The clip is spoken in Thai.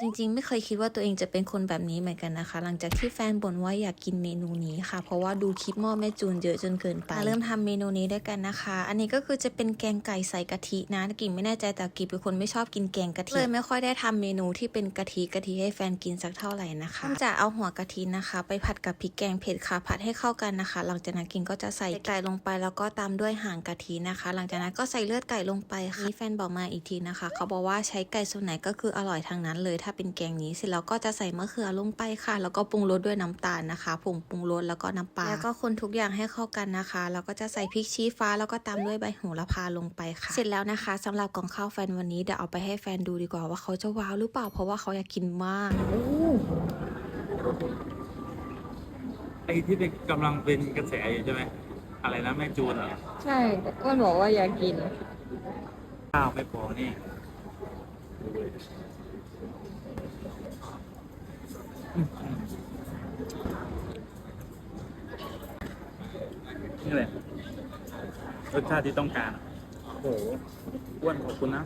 จริงๆ ไม่เคยคิดว่าตัวเองจะเป็นคนแบบนี้เหมือนกันนะคะ หลังจากที่แฟนบ่นว่าอยากกินเมนูนี้ค่ะ เพราะว่าดูคลิปหม้อแม่จูนเยอะจนเกินไปมาเริ่มทำเมนูนี้ด้วยกันนะคะ อันนี้ก็คือจะเป็นแกงไก่ใส่กะทินะกิ่งไม่แน่ใจแต่กิ่งเป็นคนไม่ชอบกินแกงกะทิเลยไม่ค่อยได้ทำเมนูที่เป็นกะทิกะทิให้แฟนกินสักเท่าไหร่นะคะจะเอาหัวกะทินะคะ ไปผัดกับพริกแกงเผ็ดค่ะผัดให้เข้ากันนะคะ หลังจากนั้นกิ่งก็จะใส่ไก่ลงไปแล้วก็ตามด้วยหางกะทินะคะ หลังจากนั้นก็ใส่เลือดไก่ลงไปค่ะนี่แฟนบอกมาอีกทีนะคะ เขาบอกว่าใช้ไก่ส่วนไหนก็คืออร่อยทางนั้นเลยถ้าเป็นแกงนี้เสร็จแล้วก็จะใส่มะเขือลงไปค่ะ แล้วก็ปรุงรสด้วยน้ำตาลนะคะผงปรุงรสแล้วก็น้ำปลาแล้วก็คนทุกอย่างให้เข้ากันนะคะแล้วก็จะใส่พริกชี้ฟ้าแล้วก็ตามด้วยใบโหระพาลงไปค่ะเสร็จแล้วนะคะสำหรับกล่องข้าวแฟนวันนี้เดี๋ยวเอาไปให้แฟนดูดีกว่าว่าเขาจะว้าวหรือเปล่าเพราะว่าเขาอยากกินมากไอ้ที่เป็นกำลังเป็นกระแสอยู่ใช่ไหมอะไรนะแม่จูนเหรอใช่แต่อ้วนบอกว่าอยากกินข้าวไม่พอนี่ นี่แหละรสชาติที่ต้องการโอ้โหอ้วนขอบคุณนะ